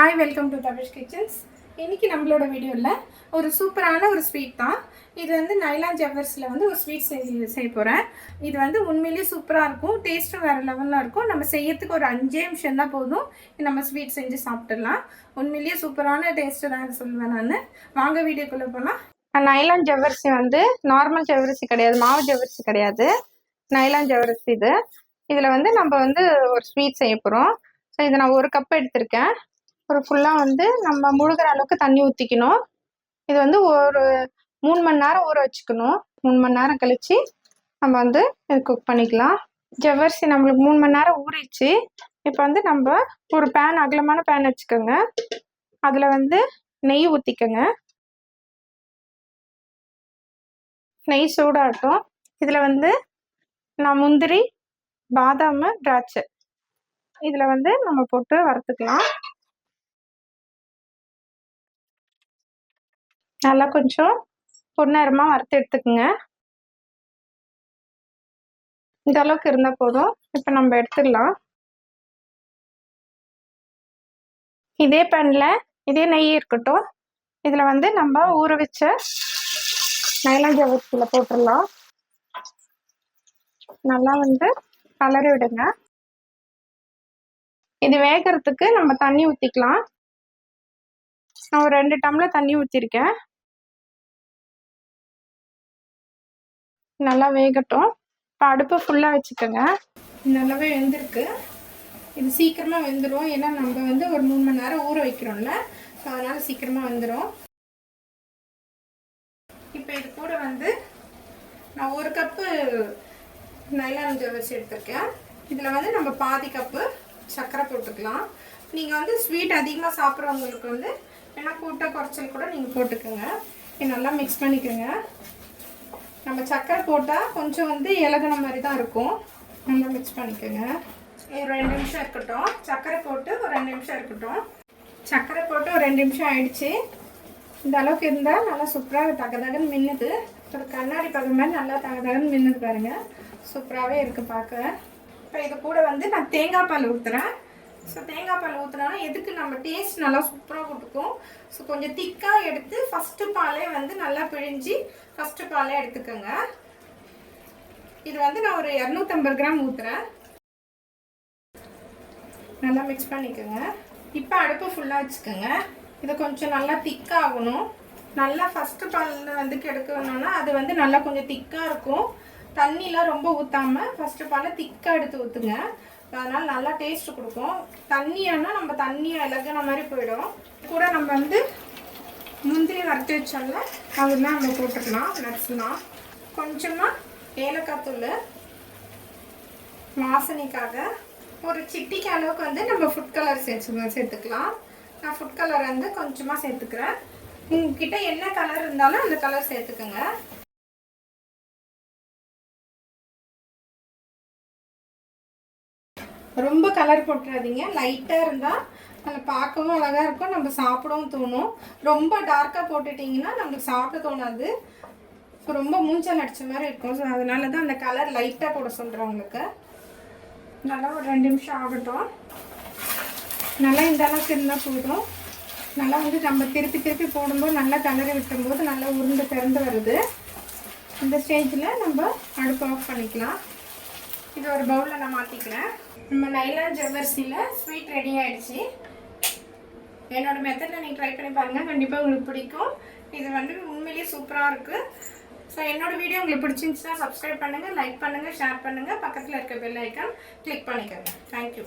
Hi welcome to Tabish kitchens இன்றைக்கி நம்மளோட வீடியோவில் ஒரு சூப்பரான ஒரு ஸ்வீட் தான். இது வந்து நைலான் ஜவ்வர்ஸில் வந்து ஒரு ஸ்வீட் செஞ்சு செய்ய போகிறேன் இது வந்து உண்மையிலேயே சூப்பராக இருக்கும். டேஸ்ட்டும் வேறு லெவலில் இருக்கும். நம்ம செய்யறதுக்கு ஒரு அஞ்சே நிமிஷம் தான் போதும். நம்ம ஸ்வீட் செஞ்சு சாப்பிட்டுடலாம். உண்மையிலேயே சூப்பரான டேஸ்ட்டு தான் சொல்லுவேன் நான். வாங்க வீடியோக்குள்ளே போகலாம் நைலான் ஜவ்வரிசி வந்து நார்மல் ஜவ்வரிசி கிடையாது. மாவு ஜவ்வரிசி கிடையாது. நைலான் ஜவ்வரிசி இது. இதில் வந்து நம்ம வந்து ஒரு ஸ்வீட் செய்ய போகிறோம் ஸோ இதை நான் ஒரு கப் எடுத்திருக்கேன். ஒரு ஃபுல்லாக வந்து நம்ம முழுகிற அளவுக்கு தண்ணி ஊற்றிக்கணும் இது வந்து ஒரு மூணு மணி நேரம் ஊற வச்சுக்கணும். மூணு மணி நேரம் கழித்து நம்ம வந்து இது குக் பண்ணிக்கலாம். ஜவ்வரிசி நம்மளுக்கு மூணு மணி நேரம் ஊறிச்சு. இப்போ வந்து நம்ம ஒரு பேன் அகலமான பேன் வச்சுக்கோங்க. அதில் வந்து நெய் ஊற்றிக்கோங்க நெய் சூடாகட்டும். இதில் வந்து நான் முந்திரி பாதாம் திராட்சை. இதில் வந்து நம்ம போட்டு வறுத்துக்கலாம். நல்லா கொஞ்சம் பொன்னேரமாக வறுத்து எடுத்துக்கோங்க. இந்த அளவுக்கு இருந்தால் போதும். இப்போ நம்ம எடுத்துடலாம். இதே பேனில் இதே நெய் இருக்கட்டும். இதில் வந்து நம்ம ஊற வச்ச நைலான் ஜவத்தில் போட்டுடலாம். நல்லா வந்து கலரி விடுங்க. இது வேகிறதுக்கு நம்ம தண்ணி ஊற்றிக்கலாம் நான் ஒரு ரெண்டு டம்ளர் தண்ணி ஊற்றிருக்கேன் நல்லா வேகட்டும். இப்போ அடுப்பை ஃபுல்லாக வச்சுக்கோங்க. நல்லாவே வெந்திருக்கு. இது சீக்கிரமாக வெந்துடும் ஏன்னா நம்ம வந்து ஒரு மூணு மணி நேரம் ஊற வைக்கிறோம்ல. ஸோ அதனால் சீக்கிரமாக வந்துடும் இப்போ இது கூட வந்து நான் ஒரு கப்பு நைலான் ஜவரிசி எடுத்திருக்கேன். இதில் வந்து நம்ம பாதி கப்பு சர்க்கரை போட்டுக்கலாம். நீங்கள் வந்து ஸ்வீட் அதிகமாக சாப்பிட்றவங்களுக்கு வந்து வேணால் கூட்ட குறைச்சல் கூட நீங்கள் போட்டுக்கோங்க. நல்லா மிக்ஸ் பண்ணிக்கோங்க. நம்ம சக்கரை போட்டால் கொஞ்சம் வந்து இலகுன மாதிரி தான் இருக்கும். நல்லா மிக்ஸ் பண்ணிக்கோங்க. ஒரு ரெண்டு நிமிஷம் இருக்கட்டும். சக்கரை போட்டு ஒரு ரெண்டு நிமிஷம் இருக்கட்டும். சக்கரை போட்டு ஒரு ரெண்டு நிமிஷம் ஆயிடுச்சு. இந்த அளவுக்கு இருந்தால் நல்லா சூப்பராக தகதகன்னு மின்னுது. ஒரு கண்ணாடி பக்கம் மாதிரி நல்லா தகதகன்னு மின்னுது பாருங்க. சூப்பராகவே இருக்குது பார்க்க. இப்போ இது கூட வந்து நான் தேங்காய் பால் ஊற்றுறேன் ஸோ தேங்காய் பால் ஊற்றினாலும் எதுக்கு நம்ம டேஸ்ட் நல்லா சூப்பராக கொடுக்கும்? ஸோ கொஞ்சம் திக்காக எடுத்து ஃபஸ்ட்டு பாலே வந்து நல்லா பிழிஞ்சு ஃபஸ்ட்டு பாலே எடுத்துக்கோங்க. இது வந்து நான் ஒரு இரநூத்தம்பது கிராம் ஊற்றுறேன் நல்லா மிக்ஸ் பண்ணிக்கோங்க. இப்போ அடுப்பு ஃபுல்லாக வச்சுக்கோங்க. இது கொஞ்சம் நல்லா திக்காகணும் நல்லா ஃபஸ்ட்டு பாலில் வந்து கெடுக்கணும்னா அது வந்து நல்லா கொஞ்சம் திக்காக இருக்கும். தண்ணிலாம் ரொம்ப ஊற்றாமல் ஃபஸ்ட்டு பாலை திக்காக எடுத்து ஊற்றுங்க அதனால் நல்லா டேஸ்ட் கொடுக்கும். தண்ணியானா நம்ம தண்ணியை இலகுன மாதிரி போயிடும். கூட நம்ம வந்து முந்திரி வறுத்து வச்சோம்ல அதுதான் நம்ம போட்டுக்கலாம் நட்ஸ்லாம் கொஞ்சமாக ஏலக்காய் தூள் வாசனைக்காக. ஒரு சிட்டிக்கு அளவுக்கு வந்து நம்ம ஃபுட் கலர் சேர்த்து சேர்த்துக்கலாம். நான் ஃபுட் கலர் வந்து கொஞ்சமாக சேர்த்துக்கிறேன். உங்ககிட்ட என்ன கலர் இருந்தாலும் அந்த கலர் சேர்த்துக்கோங்க. ரொம்ப கலர் போட்டுறாதீங்க. லைட்டாக இருந்தால் அதில் பார்க்கவும் அழகாக இருக்கும் நம்ம சாப்பிடவும் தோணும். ரொம்ப டார்க்காக போட்டுட்டிங்கன்னா நம்மளுக்கு சாப்பிட தோணாது. ஸோ ரொம்ப மூஞ்சல் அடித்த மாதிரி இருக்கும். ஸோ அதனால தான் அந்த கலர் லைட்டாக போட சொல்கிறேன் உங்களுக்கு. நல்லா ஒரு ரெண்டு நிமிஷம் ஆகட்டும். நல்லா இந்த அளவுக்கு இருந்தால் போதும். நல்லா வந்து நம்ம திருப்பி திருப்பி போடும்போது நல்லா கலரி விட்டும்போது நல்லா உருண்டு திறந்து வருது. இந்த ஸ்டேஜில் நம்ம அடுப்பு ஆஃப் பண்ணிக்கலாம். இது ஒரு பவுலில் நான் மாற்றிக்கிறேன் நம்ம நைலான் ஜவ்வரிசியில் ஸ்வீட் ரெடி ஆகிடுச்சு என்னோட மெத்தடில் நீங்கள் ட்ரை பண்ணி பாருங்கள் கண்டிப்பாக உங்களுக்கு பிடிக்கும். இது வந்து உண்மையிலேயே சூப்பராக இருக்குது ஸோ என்னோட வீடியோ உங்களுக்கு பிடிச்சிருந்துச்சுன்னா சப்ஸ்கிரைப் பண்ணுங்கள் லைக் பண்ணுங்கள் ஷேர் பண்ணுங்கள் பக்கத்தில் இருக்க பெல் ஐக்கான் கிளிக் பண்ணிக்கோங்க. Thank you